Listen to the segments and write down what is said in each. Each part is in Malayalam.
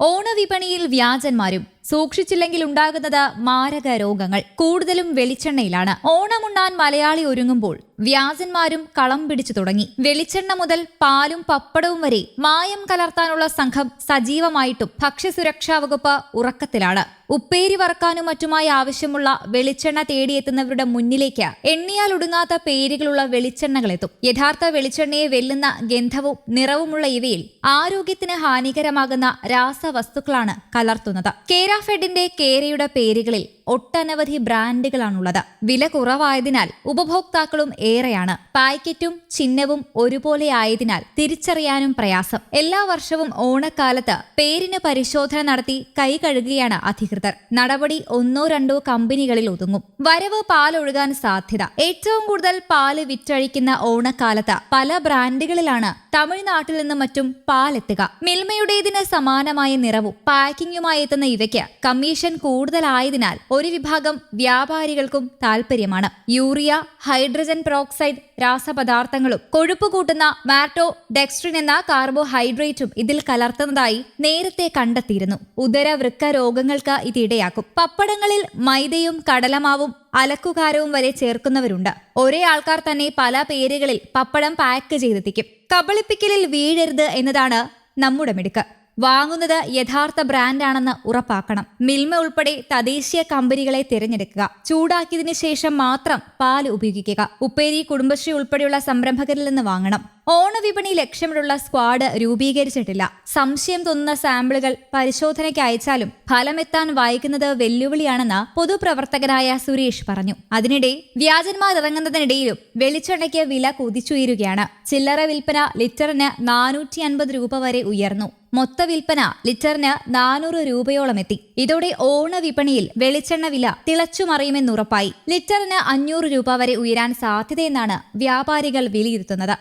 ഓണവിപണിയിൽ വ്യാജന്മാരും സൂക്ഷിച്ചില്ലെങ്കിൽ ഉണ്ടാകുന്നത് മാരക രോഗങ്ങൾ. കൂടുതലും വെളിച്ചെണ്ണയിലാണ്. ഓണമുണ്ണാൻ മലയാളി ഒരുങ്ങുമ്പോൾ വ്യാസന്മാരും കളം പിടിച്ചു തുടങ്ങി. വെളിച്ചെണ്ണ മുതൽ പാലും പപ്പടവും വരെ മായം കലർത്താനുള്ള സംഘം സജീവമായിട്ടും ഭക്ഷ്യസുരക്ഷാ വകുപ്പ് ഉറക്കത്തിലാണ്. ഉപ്പേരി വറക്കാനും മറ്റുമായി ആവശ്യമുള്ള വെളിച്ചെണ്ണ തേടിയെത്തുന്നവരുടെ മുന്നിലേക്ക് എണ്ണിയാൽ ഒടുങ്ങാത്ത പേരുകളുള്ള വെളിച്ചെണ്ണകളെത്തും. യഥാർത്ഥ വെളിച്ചെണ്ണയെ വെല്ലുന്ന ഗന്ധവും നിറവുമുള്ള ഇവയിൽ ആരോഗ്യത്തിന് ഹാനികരമാകുന്ന രാസവസ്തുക്കളാണ് കലർത്തുന്നത്. കേരാഫെഡിന്റെ കേരയുടെ പേരുകളിൽ ഒട്ടനവധി ബ്രാൻഡുകളാണുള്ളത്. വില കുറവായതിനാൽ ഉപഭോക്താക്കളും ഏറെയാണ്. പാക്കറ്റും ചിഹ്നവും ഒരുപോലെ ആയതിനാൽ തിരിച്ചറിയാനും പ്രയാസം. എല്ലാ വർഷവും ഓണക്കാലത്ത് പേരിന് പരിശോധന നടത്തി കൈ കഴുകുകയാണ് അധികൃതർ. നടപടി ഒന്നോ രണ്ടോ കമ്പനികളിൽ ഒതുങ്ങും. വരവ് പാലൊഴുകാൻ സാധ്യത. ഏറ്റവും കൂടുതൽ പാൽ വിറ്റഴിക്കുന്ന ഓണക്കാലത്ത് പല ബ്രാൻഡുകളിലാണ് തമിഴ്നാട്ടിൽ നിന്നും മറ്റും പാലെത്തുക. മിൽമയുടേതിന് സമാനമായ നിറവും പാക്കിങ്ങുമായി എത്തുന്ന ഇവയ്ക്ക് കമ്മീഷൻ കൂടുതലായതിനാൽ ഒരു വിഭാഗം വ്യാപാരികൾക്കും താൽപ്പര്യമാണ്. യൂറിയ ഹൈഡ്രജൻ പെറോക്സൈഡ് രാസപദാർത്ഥങ്ങളും. കൊഴുപ്പ് കൂട്ടുന്ന മാറ്റോ ഡെക്സ്ട്രിൻ എന്ന കാർബോഹൈഡ്രേറ്റും ഇതിൽ കലർത്തുന്നതായി നേരത്തെ കണ്ടെത്തിയിരുന്നു. ഉദര വൃക്ക രോഗങ്ങൾക്ക് ഇത് ഇടയാക്കും. പപ്പടങ്ങളിൽ മൈദയും കടലമാവും അലക്കുകാരവും വരെ ചേർക്കുന്നവരുണ്ട്. ഒരേ ആൾക്കാർ തന്നെ പല പേരുകളിൽ പപ്പടം പാക്ക് ചെയ്തെത്തിക്കും. കബളിപ്പിക്കലിൽ വീഴരുത് എന്നതാണ് നമ്മുടെ മിടുക്ക്. വാങ്ങുന്നത് യഥാർത്ഥ ബ്രാൻഡാണെന്ന് ഉറപ്പാക്കണം. മിൽമ ഉൾപ്പെടെ തദ്ദേശീയ കമ്പനികളെ തിരഞ്ഞെടുക്കുക. ചൂടാക്കിയതിനു ശേഷം മാത്രം പാൽ ഉപയോഗിക്കുക. ഉപ്പേരി കുടുംബശ്രീ ഉൾപ്പെടെയുള്ള സംരംഭകരിൽ നിന്ന് വാങ്ങണം. ഓണവിപണി ലക്ഷ്യമിട്ടുള്ള സ്ക്വാഡ് രൂപീകരിച്ചിട്ടില്ല. സംശയം തോന്നുന്ന സാമ്പിളുകൾ പരിശോധനയ്ക്ക് അയച്ചാലും ഫലമെത്താൻ വായിക്കുന്നത് വെല്ലുവിളിയാണെന്ന് പൊതുപ്രവർത്തകനായ സുരേഷ് പറഞ്ഞു. അതിനിടെ വ്യാജന്മാർ ഇറങ്ങുന്നതിനിടയിലും വെളിച്ചെണ്ണയ്ക്ക് വില കുതിച്ചുയരുകയാണ്. ചില്ലറ വിൽപ്പന ലിറ്ററിന് നാനൂറ്റി അൻപത് രൂപ വരെ ഉയർന്നു. മൊത്ത വിൽപ്പന ലിറ്ററിന് നാനൂറ് രൂപയോളം എത്തി. ഇതോടെ ഓണ വിപണിയിൽ വെളിച്ചെണ്ണ വില തിളച്ചുമറിയുമെന്നുറപ്പായി ലിറ്ററിന് അഞ്ഞൂറ് രൂപ വരെ ഉയരാൻ സാധ്യതയെന്നാണ് വ്യാപാരികൾ വിലയിരുത്തുന്നത്.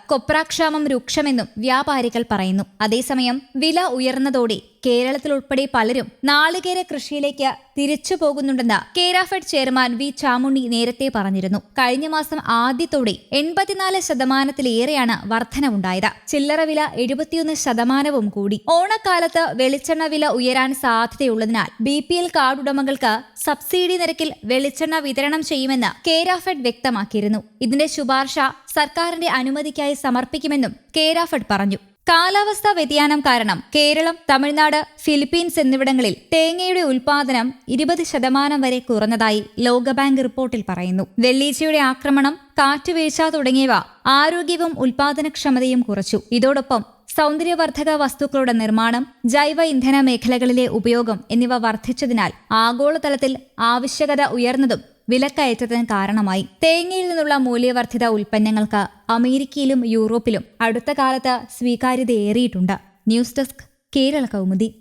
കൊപ്രാക്ഷാമം രൂക്ഷമെന്നും വ്യാപാരികൾ പറയുന്നു. അതേസമയം വില ഉയർന്നതോടെ കേരളത്തിൽ ഉൾപ്പെടെ പലരും നാളികേര കൃഷിയിലേക്ക് തിരിച്ചു പോകുന്നുണ്ടെന്ന് കേരാഫെഡ് ചെയർമാൻ വി ചാമുണ്ണി നേരത്തെ പറഞ്ഞിരുന്നു. കഴിഞ്ഞ മാസം ആദ്യത്തോടെ എൺപത്തിനാല് ശതമാനത്തിലേറെയാണ് വർധനവുണ്ടായത്. ചില്ലറ വില എഴുപത്തിയൊന്ന് ശതമാനവും കൂടി. ഓണക്കാലത്ത് വെളിച്ചെണ്ണ വില ഉയരാൻ സാധ്യതയുള്ളതിനാൽ ബി പി എൽ കാർഡ് ഉടമകൾക്ക് സബ്സിഡി നിരക്കിൽ വെളിച്ചെണ്ണ വിതരണം ചെയ്യുമെന്ന് കേരാഫെഡ് വ്യക്തമാക്കിയിരുന്നു. ഇതിന്റെ ശുപാർശ സർക്കാരിന്റെ അനുമതിക്കായി സമർപ്പിക്കുമെന്നും കേരാഫെഡ് പറഞ്ഞു. കാലാവസ്ഥാ വ്യതിയാനം കാരണം കേരളം തമിഴ്നാട് ഫിലിപ്പീൻസ് എന്നിവിടങ്ങളിൽ തേങ്ങയുടെ ഉൽപാദനം ഇരുപത് ശതമാനം വരെ കുറഞ്ഞതായി ലോകബാങ്ക് റിപ്പോർട്ടിൽ പറയുന്നു. വെള്ളീച്ചയുടെ ആക്രമണം കാറ്റുവീഴ്ച തുടങ്ങിയവ ആരോഗ്യവും ഉൽപാദനക്ഷമതയും കുറച്ചു. ഇതോടൊപ്പം സൗന്ദര്യവർദ്ധക വസ്തുക്കളുടെ നിർമ്മാണം ജൈവ ഇന്ധന മേഖലകളിലെ ഉപയോഗം എന്നിവ വർദ്ധിച്ചതിനാൽ ആഗോളതലത്തിൽ ആവശ്യകത ഉയർന്നതും വിലക്കയറ്റത്തിന് കാരണമായി. തേങ്ങയിൽ നിന്നുള്ള മൂല്യവർദ്ധിത ഉൽപ്പന്നങ്ങൾക്ക് അമേരിക്കയിലും യൂറോപ്പിലും അടുത്ത കാലത്ത് സ്വീകാര്യതയേറിയിട്ടുണ്ട് ന്യൂസ് ഡെസ്ക് കേരള കൗമുദി.